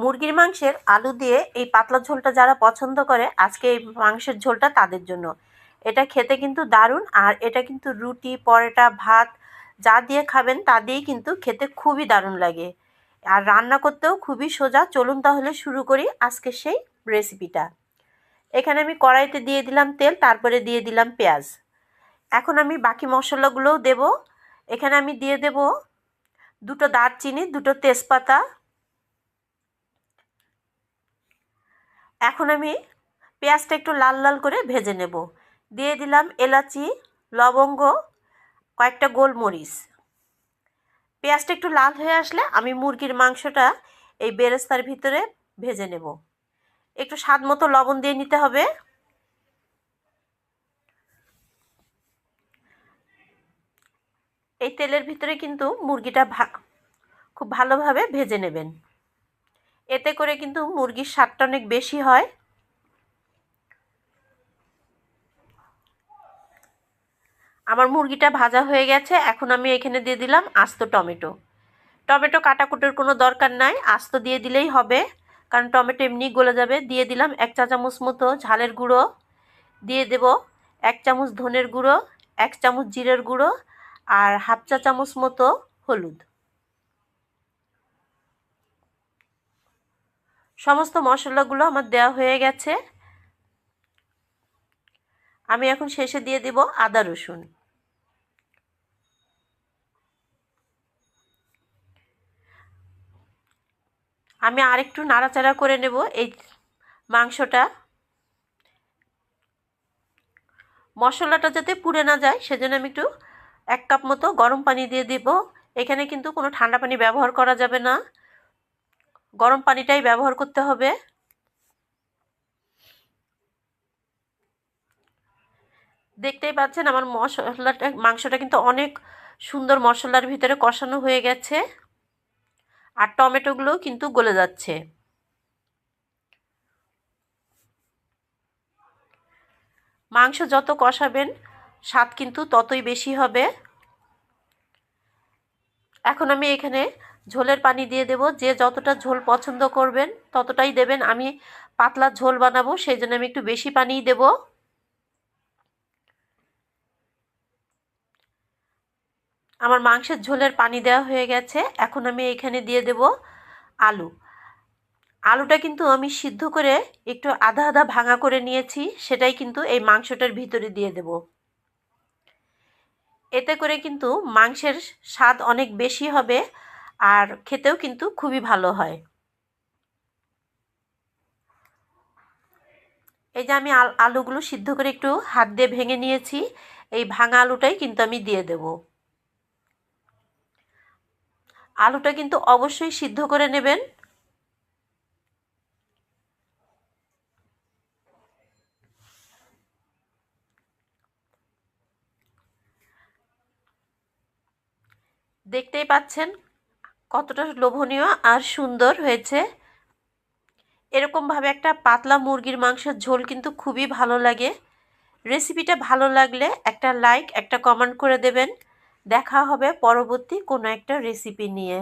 মুরগির মাংসের আলু দিয়ে এই পাতলা ঝোলটা যারা পছন্দ করে, আজকে এই মাংসের ঝোলটা তাদের জন্য। এটা খেতে কিন্তু দারুণ, আর এটা কিন্তু রুটি, পরোটা, ভাত, যা দিয়ে খাবেন তা দিয়েই কিন্তু খেতে খুবই দারুণ লাগে। আর রান্না করতেও খুবই সোজা, চলুন তাহলে শুরু করি আজকে সেই রেসিপিটা। এখানে আমি কড়াইতে দিয়ে দিলাম তেল, তারপরে দিয়ে দিলাম পেঁয়াজ। এখন আমি বাকি মশলাগুলোও দেব। এখানে আমি দিয়ে দেব দুটো দারচিনি, দুটো তেজপাতা এখন আমি পেঁয়াজটা একটু লাল লাল করে ভেজে নেব। দিয়ে দিলাম এলাচি, লবঙ্গ, কয়েকটা গোলমরিচ। পেঁয়াজটা একটু লাল হয়ে আসলে আমি মুরগির মাংসটা এই বেরেস্তার ভিতরে ভেজে নেব। একটু স্বাদ মতো লবণ দিয়ে নিতে হবে। এই তেলের ভিতরে কিন্তু মুরগিটা ভা খুব ভালোভাবে ভেজে নেবেন। এতে করে কিন্তু মুরগির স্বাদটা অনেক বেশি হয়। আমার মুরগিটা ভাজা হয়ে গেছে, এখন আমি এখানে দিয়ে দিলাম আস্ত টমেটো। টমেটো কাটাকুটোর কোনো দরকার নাই, আস্ত দিয়ে দিলেই হবে, কারণ টমেটো এমনি গলে যাবে। দিয়ে দিলাম এক চা চামচ মতো ঝালের গুঁড়ো, দিয়ে দেব এক চামচ ধনের গুঁড়ো, এক চামচ জিরের গুঁড়ো, আর হাফ চা চামচ মতো হলুদ। সমস্ত মশলাগুলো আমার দেওয়া হয়ে গেছে। আমি এখন শেষে দিয়ে দেব আদা রসুন। আমি আরেকটু নাড়াচাড়া করে নেব এই মাংসটা। মশলাটা যাতে পুড়ে না যায়, সেজন্য আমি একটু এক কাপ মতো গরম পানি দিয়ে দেব। এখানে কিন্তু কোনো ঠান্ডা পানি ব্যবহার করা যাবে না। গরম পানিটাই ব্যবহার করতে হবে। দেখতেই পাচ্ছেন আমার মশলাটা, মাংসটা কিন্তু অনেক সুন্দর মশলার ভিতরে কষানো হয়ে গেছে। আর টমেটোগুলোও কিন্তু গলে যাচ্ছে। মাংস যত কষাবেন, স্বাদ কিন্তু ততই বেশি হবে। এখন আমি এখানে ঝোলের পানি দিয়ে দেব। যে যতটা ঝোল পছন্দ করবেন, ততটাই দেবেন। আমি পাতলা ঝোল বানাবো, সেই জন্য আমি একটু বেশি পানিই দেব। আমার মাংসের ঝোলের পানি দেওয়া হয়ে গেছে। এখন আমি এখানে দিয়ে দেব আলু। আলুটা কিন্তু আমি সিদ্ধ করে একটু আধা আধা ভাঙা করে নিয়েছি, সেটাই কিন্তু এই মাংসটার ভিতরে দিয়ে দেব। এতে করে কিন্তু মাংসের স্বাদ অনেক বেশি হবে। আর খেতেও কিন্তু খুবই ভালো হয়। এই যে আমি আলুগুলো সিদ্ধ করে একটু হাত দিয়ে ভেঙে নিয়েছি, এই ভাঙা আলুটাই কিন্তু আমি দিয়ে দেব। আলুটা কিন্তু অবশ্যই সিদ্ধ করে নেবেন। দেখতেই পাচ্ছেন কতটা লোভনীয় আর সুন্দর হয়েছে। এরকমভাবে একটা পাতলা মুরগির মাংসের ঝোল কিন্তু খুবই ভালো লাগে। রেসিপিটা ভালো লাগলে একটা লাইক একটা কমেন্ট করে দেবেন। দেখা হবে পরবর্তী কোনো একটা রেসিপি নিয়ে।